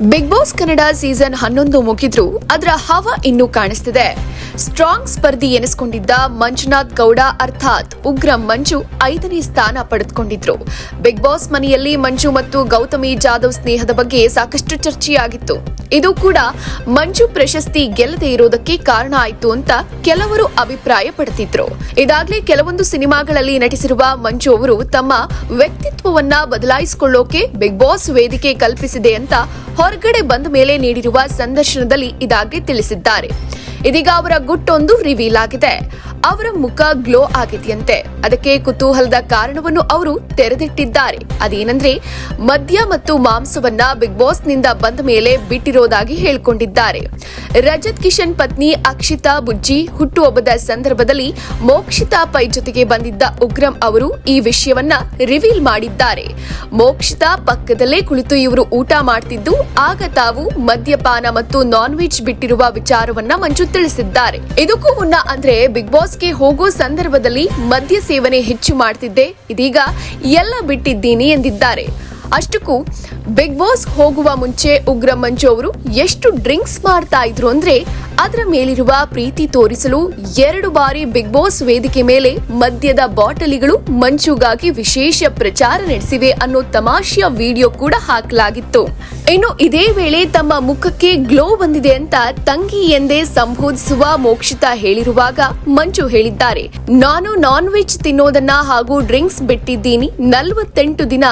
Big boss Kannada season ಹನ್ನೊಂದು ಮುಗಿದ್ರು ಅದರ ಹವ ಇನ್ನೂ ಕಾಣಿಸ್ತಿದೆ. ಸ್ಟ್ರಾಂಗ್ ಸ್ಪರ್ಧಿ ಎನಿಸಿಕೊಂಡಿದ್ದ ಮಂಜುನಾಥ್ ಗೌಡ ಅರ್ಥಾತ್ ಉಗ್ರ ಮಂಜು ಐದನೇ ಸ್ಥಾನ ಪಡೆದುಕೊಂಡಿದ್ರು. ಬಿಗ್ ಬಾಸ್ ಮನೆಯಲ್ಲಿ ಮಂಜು ಮತ್ತು ಗೌತಮಿ ಜಾಧವ್ ಸ್ನೇಹದ ಬಗ್ಗೆ ಸಾಕಷ್ಟು ಚರ್ಚೆಯಾಗಿತ್ತು. ಇದು ಕೂಡ ಮಂಜು ಪ್ರಶಸ್ತಿ ಗೆಲ್ಲದೆ ಇರೋದಕ್ಕೆ ಕಾರಣ ಆಯಿತು ಅಂತ ಕೆಲವರು ಅಭಿಪ್ರಾಯ ಪಡ್ತಿದ್ರು ಇದಾಗಲೇ ಕೆಲವೊಂದು ಸಿನಿಮಾಗಳಲ್ಲಿ ನಟಿಸಿರುವ ಮಂಜು ಅವರು ತಮ್ಮ ವ್ಯಕ್ತಿತ್ವವನ್ನ ಬದಲಾಯಿಸಿಕೊಳ್ಳೋಕೆ ಬಿಗ್ ಬಾಸ್ ವೇದಿಕೆ ಕಲ್ಪಿಸಿದೆ ಅಂತ ಹೊರಗಡೆ ಬಂದ ಮೇಲೆ ನೀಡಿರುವ ಸಂದರ್ಶನದಲ್ಲಿ ಇದಾಗಿ ತಿಳಿಸಿದ್ದಾರೆ. ಇದೀಗ ಅವರ ಗುಟ್ಟೊಂದು ರಿವೀಲ್ ಆಗಿದೆ. ಅವರ ಮುಖ ಗ್ಲೋ ಆಗಿದೆಯಂತೆ. ಅದಕ್ಕೆ ಕುತೂಹಲದ ಕಾರಣವನ್ನು ಅವರು ತೆರೆದಿಟ್ಟಿದ್ದಾರೆ. ಅದೇನೆಂದ್ರೆ, ಮದ್ಯ ಮತ್ತು ಮಾಂಸವನ್ನ ಬಿಗ್ ಬಾಸ್ನಿಂದ ಬಂದ ಮೇಲೆ ಬಿಟ್ಟಿರೋದಾಗಿ ಹೇಳಿಕೊಂಡಿದ್ದಾರೆ. ರಜತ್ ಕಿಶನ್ ಪತ್ನಿ ಅಕ್ಷಿತಾ ಬುಜ್ಜಿ ಹುಟ್ಟುಹಬ್ಬದ ಸಂದರ್ಭದಲ್ಲಿ ಮೋಕ್ಷಿತಾ ಪೈ ಜೊತೆಗೆ ಬಂದಿದ್ದ ಉಗ್ರಂ ಅವರು ಈ ವಿಷಯವನ್ನ ರಿವೀಲ್ ಮಾಡಿದ್ದಾರೆ. ಮೋಕ್ಷಿತಾ ಪಕ್ಕದಲ್ಲೇ ಕುಳಿತು ಇವರು ಊಟ ಮಾಡ್ತಿದ್ದು, ಆಗ ತಾವು ಮದ್ಯಪಾನ ಮತ್ತು ನಾನ್ ವೆಜ್ ಬಿಟ್ಟಿರುವ ವಿಚಾರವನ್ನ ಮಂಜು ತಿಳಿಸಿದ್ದಾರೆ. ಇದಕ್ಕೂ ಮುನ್ನ ಅಂದ್ರೆ ಬಿಗ್ ಬಾಸ್ಗೆ ಹೋಗೋ ಸಂದರ್ಭದಲ್ಲಿ ಮದ್ಯ ಸೇವನೆ ಹೆಚ್ಚು ಮಾಡ್ತಿದ್ದೆ. ಇದೀಗ ಎಲ್ಲ ಬಿಟ್ಟಿದ್ದೀನಿ ಎಂದಿದ್ದಾರೆ. ಅಷ್ಟಕ್ಕೂ ಬಿಗ್ ಬಾಸ್ ಹೋಗುವ ಮುಂಚೆ ಉಗ್ರ ಮಂಜು ಅವರು ಎಷ್ಟು ಡ್ರಿಂಕ್ಸ್ ಮಾಡ್ತಾ ಇದ್ರು ಅಂದ್ರೆ ಅದರ ಮೇಲಿರುವ ಪ್ರೀತಿ ತೋರಿಸಲು ಎರಡು ಬಾರಿ ಬಿಗ್ ಬಾಸ್ ವೇದಿಕೆ ಮೇಲೆ ಮದ್ಯದ ಬಾಟಲಿಗಳು ಮಂಚುಗಾಗಿ ವಿಶೇಷ ಪ್ರಚಾರ ನಡೆಸಿವೆ ಅನ್ನೋ ತಮಾಷೆಯ ವಿಡಿಯೋ ಕೂಡ ಹಾಕಲಾಗಿತ್ತು. ಇನ್ನು ಇದೇ ವೇಳೆ ತಮ್ಮ ಮುಖಕ್ಕೆ ಗ್ಲೋ ಬಂದಿದೆ ಅಂತ ತಂಗಿ ಎಂದೇ ಸಂಬೋಧಿಸುವ ಮೋಕ್ಷಿತಾ ಹೇಳಿರುವಾಗ ಮಂಚು ಹೇಳಿದ್ದಾರೆ, ನಾನು ನಾನ್ ವೆಜ್ ತಿನ್ನೋದನ್ನ ಹಾಗೂ ಡ್ರಿಂಕ್ಸ್ ಬಿಟ್ಟಿದ್ದೀನಿ, ನಲ್ವತ್ತೆಂಟು ದಿನ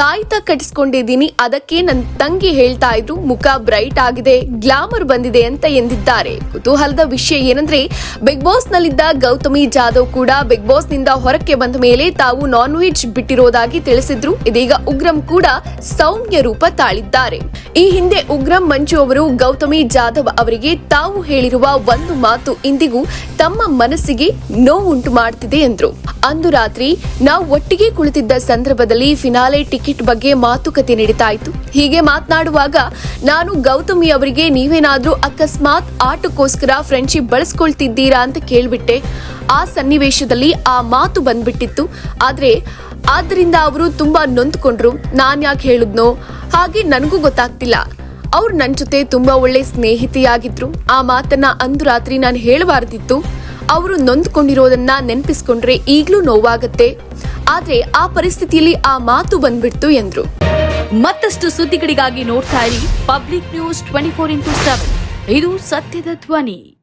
ತಾಯ್ತ ಕಟ್ಟಿಸ್ಕೊಂಡಿದ್ದೀನಿ, ಅದಕ್ಕೆ ನನ್ನ ತಂಗಿ ಹೇಳ್ತಾ ಇದ್ರು, ಮುಖ ಬ್ರೈಟ್ ಆಗಿದೆ ಗ್ಲಾಮರ್ ಬಂದಿದೆ ಅಂತ ಎಂದಿದ್ದಾರೆ. ಕುತೂಹಲದ ವಿಷಯ ಏನಂದ್ರೆ ಬಿಗ್ ಬಾಸ್ ನಲ್ಲಿದ್ದ ಗೌತಮಿ ಜಾಧವ್ ಕೂಡ ಬಿಗ್ ಬಾಸ್ನಿಂದ ಹೊರಕ್ಕೆ ಬಂದ ಮೇಲೆ ತಾವು ನಾನ್ ವೆಜ್ ಬಿಟ್ಟಿರೋದಾಗಿ ತಿಳಿಸಿದ್ರು. ಇದೀಗ ಉಗ್ರಂ ಕೂಡ ಸೌಮ್ಯ ರೂಪ ತಾಳಿದ್ದಾರೆ. ಈ ಹಿಂದೆ ಉಗ್ರಂ ಮಂಜು ಅವರು, ಗೌತಮಿ ಜಾಧವ್ ಅವರಿಗೆ ತಾವು ಹೇಳಿರುವ ಒಂದು ಮಾತು ಇಂದಿಗೂ ತಮ್ಮ ಮನಸ್ಸಿಗೆ ನೋವುಂಟು ಮಾಡ್ತಿದೆ ಎಂದ್ರು ಅಂದು ರಾತ್ರಿ ನಾವು ಒಟ್ಟಿಗೆ ಕುಳಿತಿದ್ದ ಸಂದರ್ಭದಲ್ಲಿ ಫಿನಾಲೆ ಟಿಕೆಟ್ ಬಗ್ಗೆ ಮಾತುಕತೆ ನಡೀತಾ ಇತ್ತು. ಹೀಗೆ ಮಾತನಾಡುವಾಗ, ನಾನು ಗೌತಮಿ ಅವರಿಗೆ ನೀವೇನಾದ್ರೂ ಅಕಸ್ಮಾತ್ ಆಟಕ್ಕೋಸ್ಕರ ಫ್ರೆಂಡ್ಶಿಪ್ ಬಳಸ್ಕೊಳ್ತಿದ್ದೀರಾ ಅಂತ ಕೇಳಿಬಿಟ್ಟೆ. ಆ ಸನ್ನಿವೇಶದಲ್ಲಿ ಆ ಮಾತು ಬಂದ್ಬಿಟ್ಟಿತ್ತು. ಆದ್ರೆ, ಆದ್ರಿಂದ ಅವರು ತುಂಬಾ ನೊಂದ್ಕೊಂಡ್ರು. ನಾನ್ ಯಾಕೆ ಹೇಳಿದ್ನೋ? ಹಾಗೆ ನನಗೂ ಗೊತ್ತಾಗ್ತಿಲ್ಲ. ಅವ್ರು ನನ್ನ ಜೊತೆ ತುಂಬಾ ಒಳ್ಳೆ ಸ್ನೇಹಿತೆಯಾಗಿದ್ರು. ಆ ಮಾತನ್ನ ಅಂದು ರಾತ್ರಿ ನಾನು ಹೇಳಬಾರ್ದಿತ್ತು. ಅವರು ನೊಂದ್ಕೊಂಡಿರೋದನ್ನ ನೆನಪಿಸ್ಕೊಂಡ್ರೆ ಈಗ್ಲೂ ನೋವಾಗತ್ತೆ. ಆದ್ರೆ ಆ ಪರಿಸ್ಥಿತಿಯಲ್ಲಿ ಆ ಮಾತು ಬಂದ್ಬಿಡ್ತು ಎಂದ್ರು. ಮತ್ತಷ್ಟು ಸುದ್ದಿಗಳಿಗಾಗಿ ನೋಡ್ತಾ ಇರಿ public news twenty four into seven ಇದು ಸತ್ಯದ ಧ್ವನಿ.